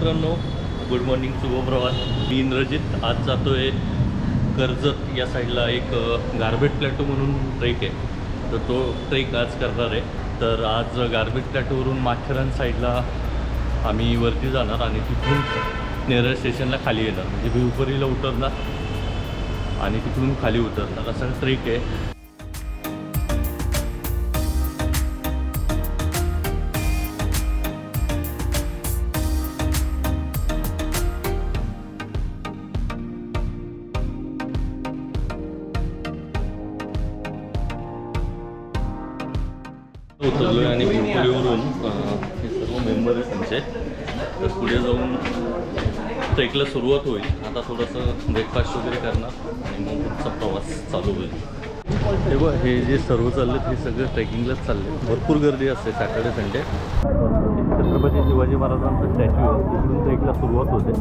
मित्रांनो good morning शुभप्रभात. मी इंद्रजित. आज आहे कर्जत या साईडला एक गार्बेट प्लॅटो म्हणून ट्रेक आहे. तर तो ट्रेक आज करणार आहे. तर आज गार्बेट प्लॅटोवरून माथेरान साईडला आम्ही वरती जाणार आणि तिथून नेरळ स्टेशनला खाली येणार. म्हणजे भिवपरीला उतरणार आणि तिकडून खाली उतरणार. असा ट्रेक आहे. ट्रेकला सुरुवात होईल. आता थोडंसं ब्रेकफास्ट वगैरे करणार आणि मग पुढचा प्रवास चालू होईल. हे बघ हे जे सर्व चाललेत हे सगळं ट्रेकिंगलाच चालले भरपूर गर्दी असते सॅटर्डे संडे छत्रपती शिवाजी महाराजांचा स्टॅच्यू आहे. तिकडून ट्रेकला सुरुवात होते.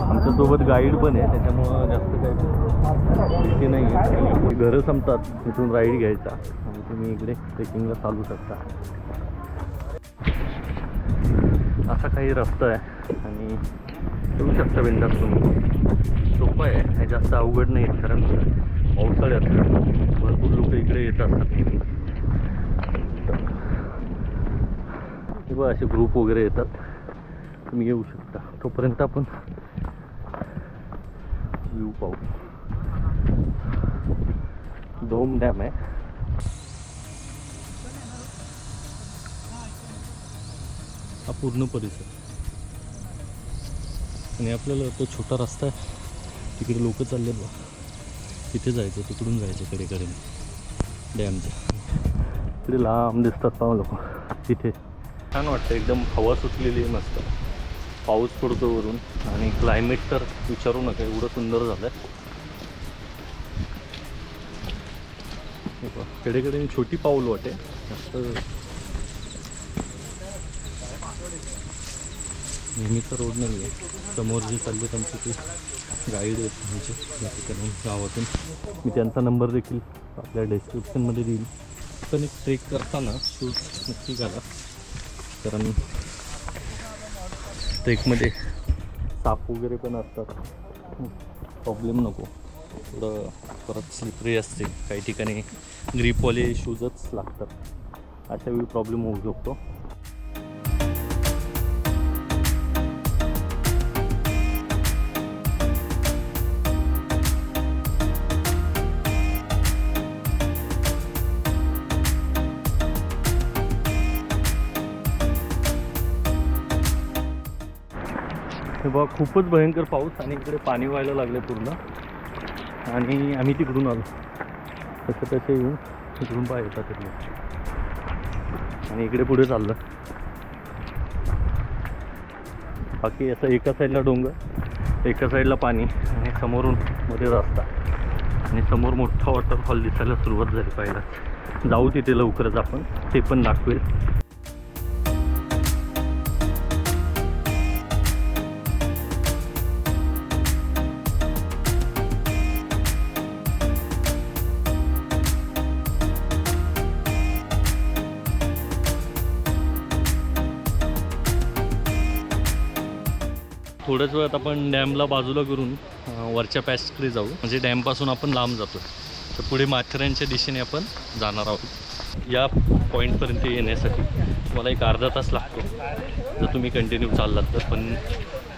आमच्यासोबत गाईड पण आहे त्याच्यामुळं जास्त काही भीती नाही आहे. घरं संपतात तिथून राईड घ्यायचा. आणि तुम्ही इकडे ट्रेकिंगला चालू शकता. असा काही रस्ता आहे. आणि ठेवू शकता बिंदास तुम्ही. सोपं आहे. हे जास्त अवघड नाही आहे कारण पावसाळ्यात भरपूर लोक इकडे येत असतात. किंवा असे ग्रुप वगैरे येतात. तुम्ही येऊ शकता. तोपर्यंत आपण व्ह्यू पाहू. धोम डॅम आहे. हा पूर्ण परिसर. आणि आपल्याला तो छोटा रस्ता आहे. तिकडे लोक चालले बा तिथे जायचं तिकडून जायचं कडेकडे डॅमच्या. तिकडे लांब दिसतात पाहू लोक. तिथे. छान वाटतं एकदम हवा सुटलेली आहे मस्त. पाऊस पडतो वरून. आणि क्लायमेट तर विचारू नका एवढं सुंदर झालं आहे कडेकडे छोटी पाऊल वाटे. जास्त नेहमीचा रोड नाही आहे समोर जे चालले आमचे ते गाईड आहेत आमचे. या ठिकाणी गावातून. मी त्यांचा नंबर देखील आपल्या डिस्क्रिप्शनमध्ये देईल पण एक ट्रेक करताना शूज नक्की घाला कारण ट्रेकमध्ये साप वगैरे पण असतात. प्रॉब्लेम नको. थोडं परत स्लिपरी असते. काही ठिकाणी ग्रीपवाले शूजच लागतात. अशा वेळी प्रॉब्लेम होऊ शकतो. हे बघा खूपच भयंकर पाऊस आणि इकडे पाणी व्हायला लागले पूर्ण. आणि आम्ही तिकडून आलो. तसं तसे येऊन तिकडून पाय येतात तिकडे आणि इकडे पुढे चाललं. बाकी असं एका साईडला डोंगर एका साईडला पाणी आणि समोरून मध्ये रस्ता. आणि समोर मोठा वॉटरफॉल दिसायला सुरुवात झाली पाहिला जाऊ तिथे लवकरच आपण ते पण दाखवेल. थोड्याच वेळात आपण डॅमला बाजूला करून वरच्या पॅचकडे जाऊ. म्हणजे डॅमपासून आपण लांब जातो तर पुढे माथेऱ्यांच्या दिशेने आपण जाणार आहोत. या पॉईंटपर्यंत येण्यासाठी मला एक अर्धा तास लागतो. जर तुम्ही कंटिन्यू चाललात तर. पण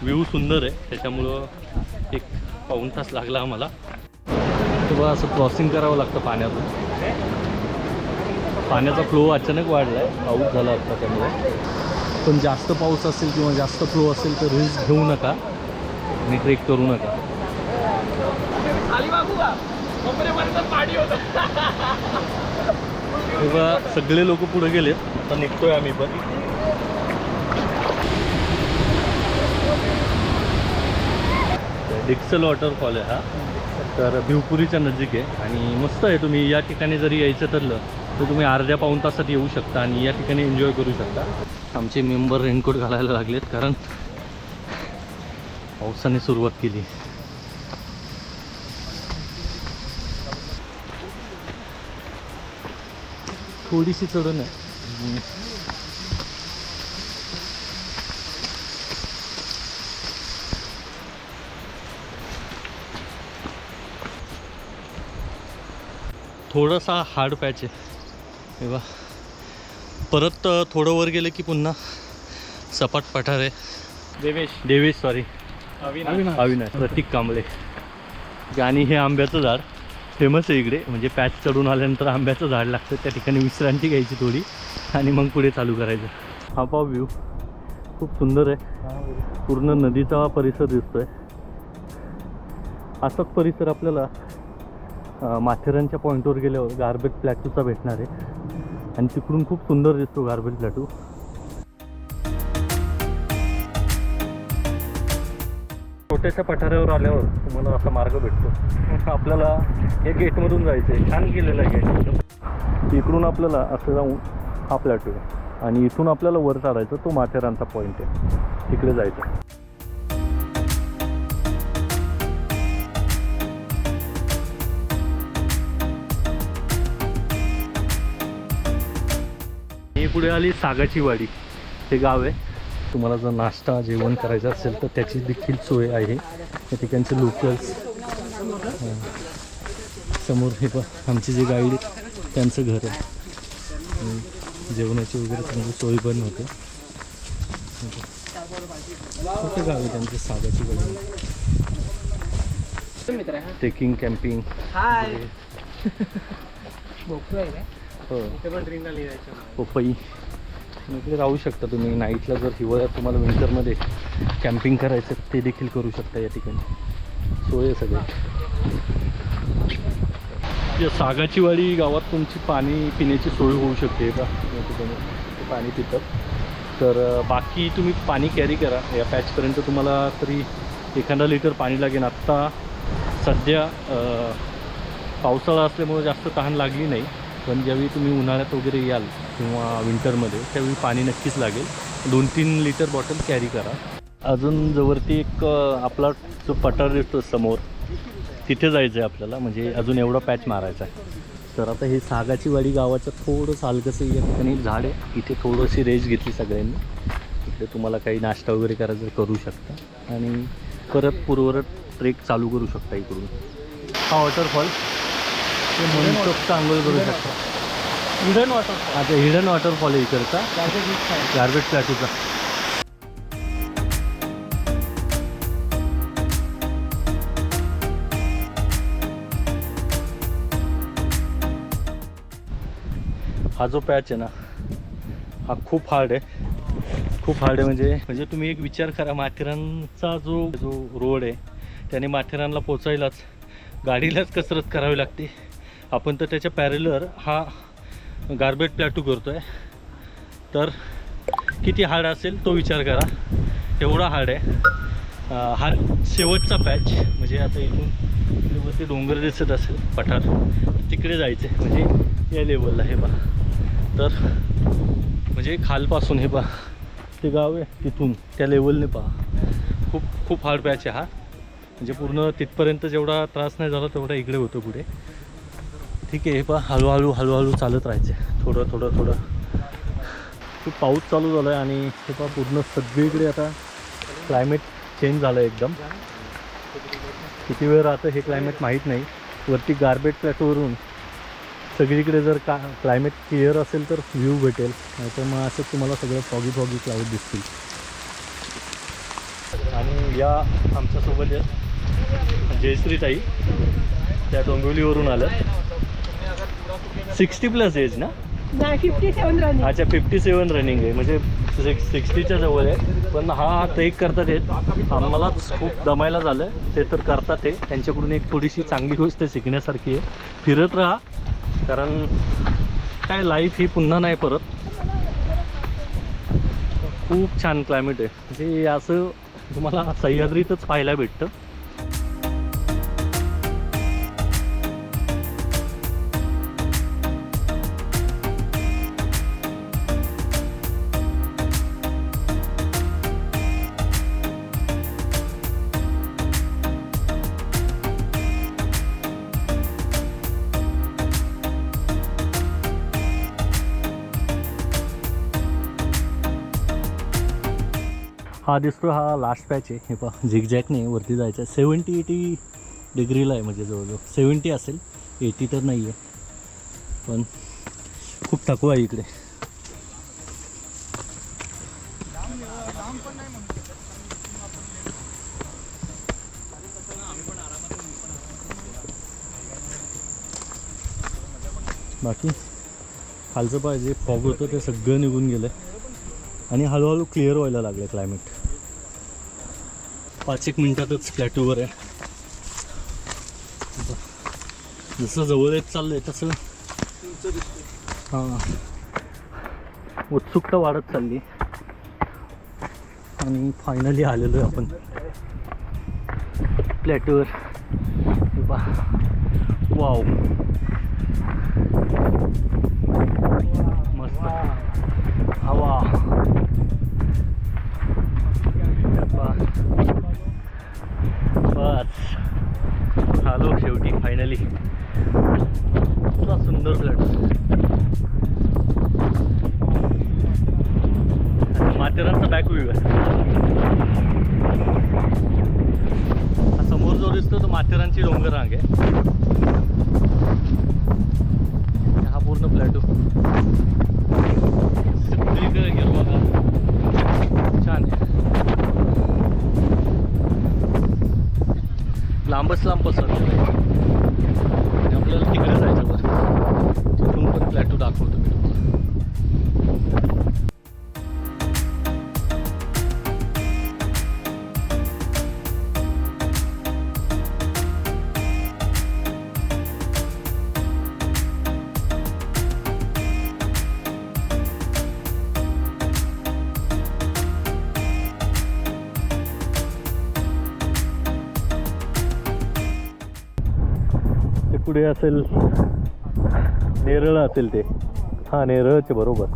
व्ह्यू सुंदर आहे. त्याच्यामुळं एक पाऊण तास लागला आम्हाला. तेव्हा असं क्रॉसिंग करावं लागतं पाण्यातून. पाण्याचा फ्लो अचानक वाढला आहे पाऊस झाला असता त्यामुळे. पण जास्त पाऊस असेल किंवा जास्त फ्लो असेल तर रिस्क घेऊ नका. आणि ट्रेक करू नका. तेव्हा सगळे लोक पुढे गेलेत. आता निघतोय आम्ही पण. डिक्सल वॉटरफॉल आहे हा. तर भिवपुरीच्या नजीक आहे. आणि मस्त आहे तुम्ही. या ठिकाणी जरी यायचं ठरलं तर तुम्ही अर्ध्या पाऊन तासात येऊ शकता आणि या ठिकाणी एन्जॉय करू शकता. आमचे मेंबर रेनकोट घालायला लागलेत कारण पावसाने सुरुवात केली. थोडीशी चढून आहे. थोडासा हार्ड पॅच आहे. हे बा. परत थोडं वर गेलं की पुन्हा सपाट पठार. आहे देवेश. देवेश सॉरी अविनाश. अविनाश. प्रतीक कांबळे. आणि हे आंब्याचं झाड फेमस आहे इकडे. म्हणजे पॅच चढून आल्यानंतर आंब्याचं झाड लागतं. त्या ठिकाणी विश्रांती घ्यायची थोडी आणि मग पुढे चालू करायचं. हा पाव व्ह्यू खूप सुंदर आहे. पूर्ण नदीचा परिसर दिसतोय. असाच परिसर आपल्याला माथेरानच्या पॉईंटवर गेल्यावर गार्बेज प्लॅटूचा भेटणार आहे. आणि तिकडून खूप सुंदर दिसतो गार्बेज प्लॅटू छोट्याशा पठारावर आल्यावर तुम्हाला असा मार्ग भेटतो. आपल्याला या गेटमधून जायचं आहे छान केलेलं आहे गेट. इकडून आपल्याला असं जाऊन हा प्लॅटू आहे. आणि इथून आपल्याला वर चढायचं तो माथेरानचा पॉईंट आहे. तिकडे जायचं. पुढे आली सागाची वाडी हे गाव आहे. तुम्हाला जर नाश्ता जेवण करायचं असेल तर त्याची देखील सोय आहे. या ठिकाणचे लोकल्स समोर हे पण आमचे जे गाईड त्यांचं घर आहे. जेवणाची वगैरे चांगली सोय पण होते. कुठे गाव आहे त्यांचे सागाची वाडी ट्रेकिंग कॅम्पिंग हो. पपई आणि इकडे राहू शकता तुम्ही. नाईटला जर हिवाळ्यात तुम्हाला विंटरमध्ये कॅम्पिंग करायचं ते देखील करू शकता या ठिकाणी. सोय आहे सगळी. या सागाची वाडी गावात तुमची पाणी पिण्याची सोय होऊ शकते का? या ठिकाणी पाणी पितात. तर बाकी तुम्ही पाणी कॅरी करा. या पॅचपर्यंत तुम्हाला तरी एखादा लिटर पाणी लागेल. आत्ता सध्या पावसाळा असल्यामुळे जास्त तहान लागली नाही. पण ज्यावेळी तुम्ही उन्हाळ्यात वगैरे याल किंवा विंटरमध्ये त्यावेळी पाणी नक्कीच लागेल. दोन तीन लिटर बॉटल कॅरी करा. अजून जवळती एक आपला जो पठार दिसतो समोर तिथे जायचं आहे आपल्याला. म्हणजे अजून एवढा पॅच मारायचा आहे. तर आता हे सागाची वाडी गावाचं थोडंसं हलकंसं या ठिकाणी झाड आहे. इथे थोडीशी रेस घेतली सगळ्यांनी. इकडे तुम्हाला काही नाश्ता वगैरे करायचं करू शकता. आणि परत पूर्वरत ट्रेक चालू करू शकता इकडून. हा वॉटरफॉल ते मनसोक्त आंघोळ करू शकता. हिडन वॉटर आता हिडन वॉटरफॉल आहे इकडचा? गार्बेज प्लॅटूचा हा जो पॅच आहे ना हा खूप हार्ड आहे. खूप हार्ड आहे म्हणजे म्हणजे तुम्ही एक विचार करा माथेरानचा जो जो रोड आहे त्याने माथेरानला पोचायलाच गाडीलाच कसरत करावी लागते. आपण तर त्याच्या पॅरेलर हा गार्बेज प्लॅटू करतो आहे तर किती हार्ड असेल तो विचार करा. एवढा हार्ड आहे. हा शेवटचा पॅच म्हणजे आता इथून वरती डोंगर दिसत असेल पठार. तिकडे जायचं आहे म्हणजे या लेवलला हे बा तर म्हणजे खालपासून हे पहा. ते गाव आहे तिथून त्या लेवलने पहा. खूप खूप हार्ड पॅच आहे हा. म्हणजे पूर्ण तिथपर्यंत जेवढा त्रास नाही झाला तेवढा इकडे होतो पुढे. ठीक आहे हे पहा हळूहळू हळूहळू चालत राहायचे थोडं थोडं थोडं. खूप पाऊस चालू झाला आहे आणि हे पहा पूर्ण सगळीकडे आता क्लायमेट चेंज झालं आहे एकदम. किती वेळ राहतं हे क्लायमेट माहीत नाही. वरती गार्बेज प्लॅटोवरून सगळीकडे जर का क्लायमेट क्लिअर असेल तर व्ह्यू भेटेल. नाहीतर मग असं तुम्हाला सगळं फॉगी फॉगी क्लाउड दिसतील. आणि या आमच्यासोबत आहेत जयश्री ताई त्या डोंबिवलीवरून आलं सिक्स्टी प्लस एज ना? फिफ्टी सेवन अच्छा फिफ्टी सेवन रनिंग आहे. म्हणजे सिक्स सिक्स्टीच्या जवळ आहे. पण हा ट्रेक करतात आहेत आम्हालाच खूप दमायला झालं ते तर करतात ते त्यांच्याकडून एक थोडीशी चांगली गोष्ट शिकण्यासारखी आहे. फिरत राहा. कारण काय लाईफ ही पुन्हा नाही परत. खूप छान क्लायमेट आहे. म्हणजे असं तुम्हाला सह्याद्रीतच पाहायला भेटतं. हा दिसतो हा लास्ट पॅच आहे. हे पहा झिगझॅकने वरती जायचं. आहे सेवन्टी एटी डिग्रीला आहे म्हणजे जवळजवळ. सेवन्टी असेल एटी तर नाही आहे पण खूप थकवा आहे इकडे. बाकी खालचं पाहिजे फॉग होतं ते सगळं निघून गेलं आहे आणि हळूहळू क्लिअर व्हायला लागलं क्लायमेट. पाच एक मिनिटातच प्लॅटूवर आहे. जसं जवळ येत चाललंय तसं. हां. उत्सुकता वाढत चालली. आणि फायनली आलेलो आहे आपण प्लॅटूवर वाव मस्त. हवा. बस बस. आलो शेवटी फायनली इतका सुंदर फ्लॅट माथेरानचा बॅक व्ह्यू आहे. समोर जो दिसतो तो माथेरानची डोंगर रांग आहे. पुढे असेल नेरळ असेल ते. हां नेरळचे बरोबर.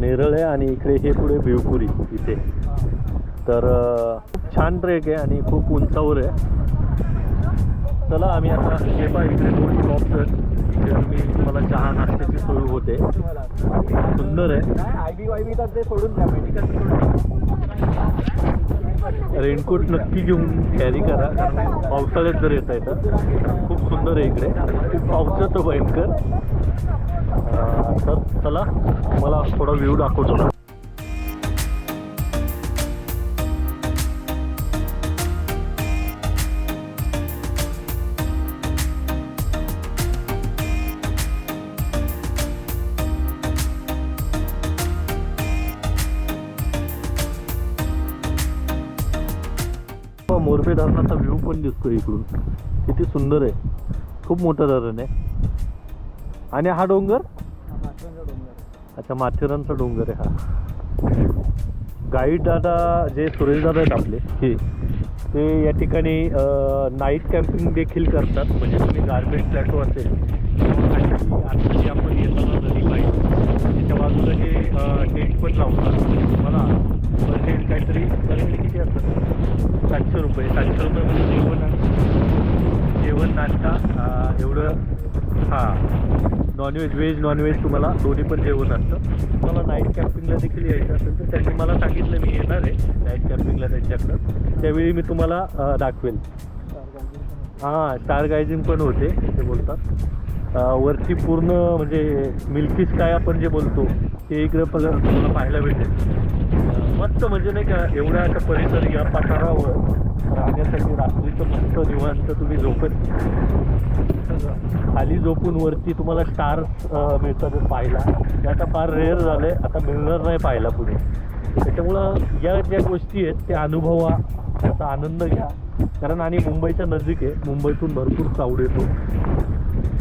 नेरळ आहे आणि इकडे हे पुढे भिवपुरी इथे. तर खूप छान ट्रेक आहे आणि खूप उंचावर आहे. चला आम्ही आता हे पहा इकडे दोन शॉप्स आहेत. इकडे तुम्ही तुम्हाला चहा नाश्त्याची सोय होते. सुंदर आहे. तर ते सोडून द्या. रेनकोट नक्की घेऊन कॅरी करा कारण पावसाळ्यात जर येता येतं तर खूप सुंदर आहे इकडे. पावसाचं भयंकर. तर चला मला थोडा व्ह्यू दाखवतो. धरणाचा पण दिसतो इकडून. किती सुंदर आहे. खूप मोठं धरण आहे. आणि हा डोंगर? अच्छा माथेरानचा डोंगर आहे हा. गाईड दादा जे सुरेश दादा आहेत आपले हे ते या ठिकाणी नाईट कॅम्पिंग देखील करतात. म्हणजे तुम्ही गार्मेंट प्लॅटो असेल आपण येताना जरी पाहिजे त्याच्या बाजूला हे टेंट पण लावतात. म्हणजे तुम्हाला पर हेड काहीतरी तर किती असतं सातशे रुपये. सातशे रुपये म्हणजे जेवण जेवण नाश्ता एवढं हां. नॉनव्हेज व्हेज नॉनव्हेज तुम्हाला दोन्ही पण जेवण असतं. तुम्हाला नाईट कॅम्पिंगला देखील यायचं असेल तर त्यांनी मला सांगितलं मी येणार आहे नाईट कॅम्पिंगला त्यांच्याकडं. त्यावेळी मी तुम्हाला दाखवेल. हां स्टार गायझिंग पण होते ते बोलतात. वरची वरती पूर्ण म्हणजे मिल्की स्काय आपण जे बोलतो ते इकडं पण तुम्हाला पाहायला भेटेल. मस्त म्हणजे नाही का एवढ्या अशा परिसर या पठारावर राहण्यासाठी रात्रीचं मस्त निवांत तुम्ही झोपत खाली झोपून वरती तुम्हाला स्टार्स मिळतात पाहायला. ते आता फार रेअर झालं आहे आता मिळणार नाही पाहायला पुढे. त्याच्यामुळं या ज्या गोष्टी आहेत त्या अनुभवा त्याचा आनंद घ्या. कारण आणि मुंबईच्या नजीक आहे. मुंबईतून भरपूर चावड येतो.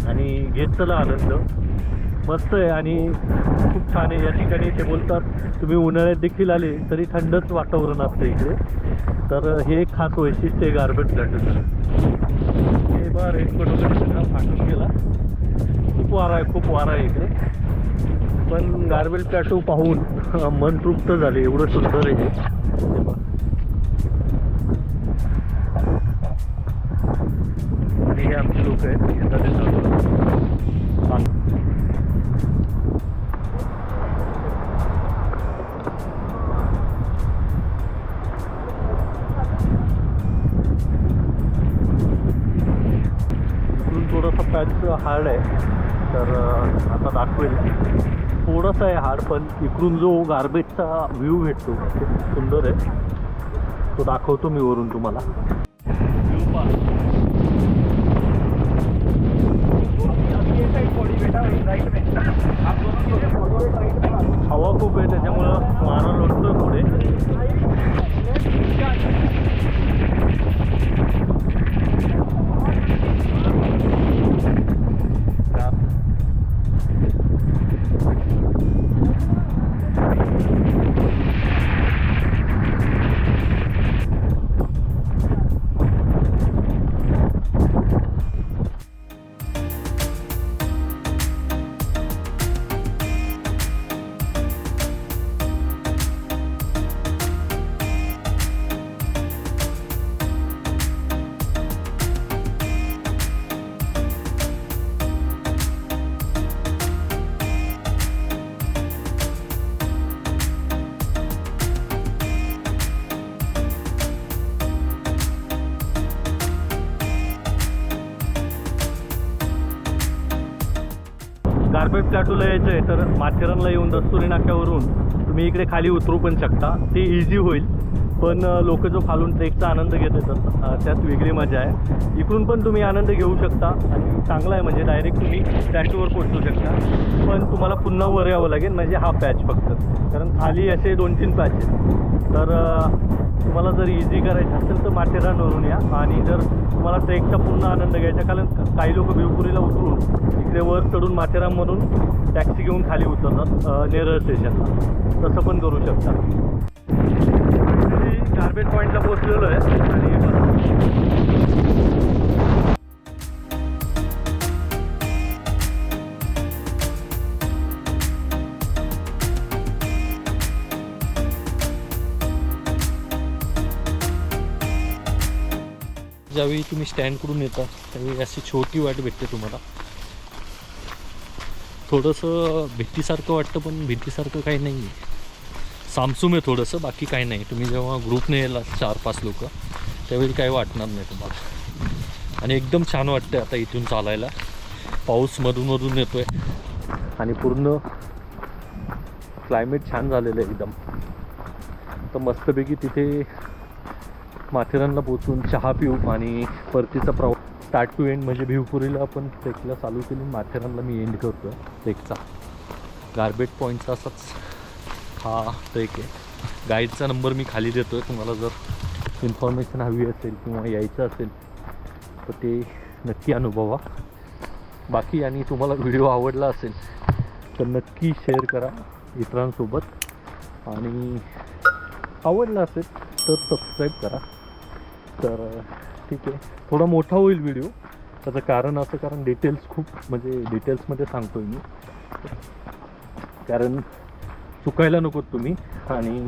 आणि घेत चला आनंद. मस्त आहे आणि खूप छान आहे. या ठिकाणी ते बोलतात तुम्ही उन्हाळ्यात देखील आले तरी थंडच वातावरण असतं इकडे. तर हे एक खास वैशिष्ट्य आहे गार्बेट प्लॅटचं. हे बा रेनकोट वगैरे सगळा फाटून गेला. खूप वारा आहे खूप वारा आहे इकडे. पण गार्बेट प्लॅटो पाहून मन तृप्त झाले एवढं सुंदर आहे हे. आणि हे आमचे लोक आहेत हार्ड आहे. तर आता दाखवेल. थोडंसं आहे हार्ड पण इकडून जो गार्बेजचा व्ह्यू भेटतो खूप सुंदर आहे. तो दाखवतो मी वरून तुम्हाला. हवा खूप आहे त्याच्यामुळं वारा लोटतो पुढे. गार्बेज प्लॅटूला यायचं आहे तर माथेरानला येऊन दस्तुरी नाक्यावरून तुम्ही इकडे खाली उतरू पण शकता. ते इझी होईल. पण लोक जो खालून ट्रेकचा आनंद घेत येतात त्यात वेगळी मजा आहे. इकडून पण तुम्ही आनंद घेऊ शकता. आणि चांगला आहे म्हणजे डायरेक्ट तुम्ही स्टॅचूवर पोचू शकता. पण तुम्हाला पुन्हा वर यावं लागेल म्हणजे हा पॅच फक्त. कारण खाली असे दोन तीन पॅच आहेत. तर तुम्हाला जर इझी करायचं असेल तर माथेरानवरून या. आणि जर तुम्हाला ट्रेकचा पूर्ण आनंद घ्यायचा कारण काही लोक भिवपुरीला उतरून इकडे वर चढून माथेरानमधून टॅक्सी घेऊन खाली उतरतात नेरळ स्टेशनला तसं पण करू शकता. गार्बेज पॉईंटला पोहोचलेलो आहे. आणि ज्यावेळी तुम्ही स्टँडकडून येता त्यावेळी अशी छोटी वाट भेटते तुम्हाला. थोडंसं भीतीसारखं वाटतं पण भीतीसारखं काही नाही आहे सामसूम आहे थोडंसं बाकी काही नाही. तुम्ही जेव्हा ग्रुपने यायला चार पाच लोक त्यावेळी काही वाटणार नाही तुम्हाला. आणि एकदम छान वाटतं आता इथून चालायला. पाऊस मधून मधून येतो आहे आणि पूर्ण क्लायमेट छान झालेलं आहे एकदम. तर मस्तपैकी तिथे माथेरानला पोचून चहा पिऊ आणि परतीचा प्रवास स्टार्ट टू एंड म्हणजे भिवपुरीला आपण ट्रेकला चालू केली. माथेरानला मी एंड करतो आहे ट्रेकचा गार्बेज पॉईंटचा असाच हा ट्रेक आहे. गाईडचा नंबर मी खाली देतो आहे तुम्हाला जर इन्फॉर्मेशन हवी असेल किंवा यायचं असेल तर ते नक्की अनुभवा. बाकी आणि तुम्हाला व्हिडिओ आवडला असेल तर नक्की शेअर करा इतरांसोबत. आणि आवडला असेल तर सबस्क्राईब करा. तर ठीक आहे. थोडा मोठा होईल व्हिडिओ त्याचं कारण असं कारण डिटेल्स खूप म्हणजे डिटेल्समध्ये सांगतो आहे मी. कारण चुकायला नकोत तुम्ही. आणि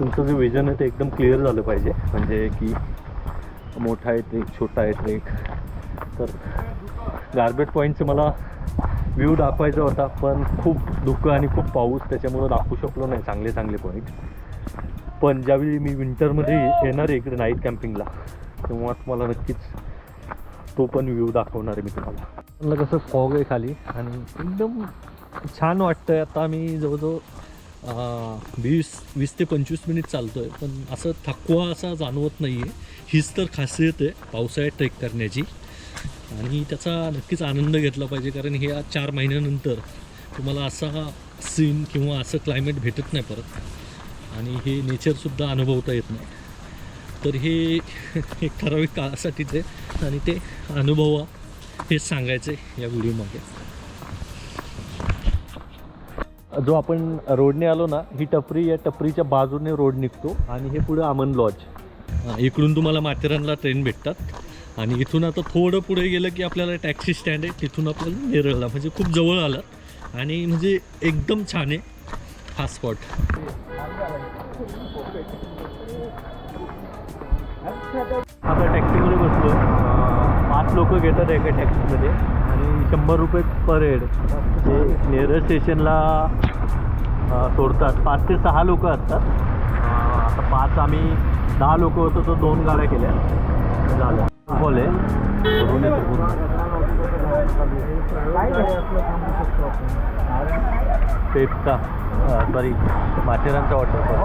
तुमचं जे विजन आहे ते एकदम क्लिअर झालं पाहिजे. म्हणजे की मोठा आहे ट्रेक छोटा आहे ट्रेक तर गार्बेट पॉईंटचं मला व्ह्यू दाखवायचा होता पण खूप दुःख आणि खूप पाऊस त्याच्यामुळं दाखवू शकलो नाही. चांगले चांगले पॉईंट पण ज्यावेळी मी विंटरमध्ये येणार आहे इकडे नाईट कॅम्पिंगला तेव्हा तुम्हाला नक्कीच तो पण व्ह्यू दाखवणार आहे मी तुम्हाला. मला कसं फॉग आहे खाली आणि एकदम छान वाटतं आहे आता मी जवळजवळ वीस वीस ते पंचवीस मिनिट चालतो आहे पण असं थकवा असा जाणवत नाही आहे हीच तर खासियत आहे पावसाळ्यात ट्रेक करण्याची. आणि त्याचा नक्कीच आनंद घेतला पाहिजे कारण हे चार महिन्यानंतर तुम्हाला असा सीन किंवा असं क्लायमेट भेटत नाही परत. आणि हे नेचरसुद्धा अनुभवता येत नाही. तर हे एक ठराविक काळासाठीच आहे आणि ते अनुभवा हेच सांगायचं आहे या व्हिडिओमध्ये जो आपण रोडने आलो ना ही टपरी या टपरीच्या बाजूने रोड निघतो आणि हे पुढे अमन लॉज इकडून तुम्हाला माथेरानला ट्रेन भेटतात. आणि इथून आता थोडं पुढे गेलं की आपल्याला टॅक्सी स्टँड आहे तिथून आपल्याला नेरळला म्हणजे खूप जवळ आलं. आणि म्हणजे एकदम छान आहे. हा स्पॉट आता टॅक्सीमध्ये बसलो. पाच लोक घेतात एका टॅक्सीमध्ये. आणि शंभर रुपये पर हेड. ते नेरळ स्टेशनला सोडतात. पाच ते सहा लोक असतात. आता पाच आम्ही दहा लोक होतो तर दोन गाड्या केल्या. झालं. फॉल आहे. पेपचा सॉरी माथेरानचा वॉटरफॉल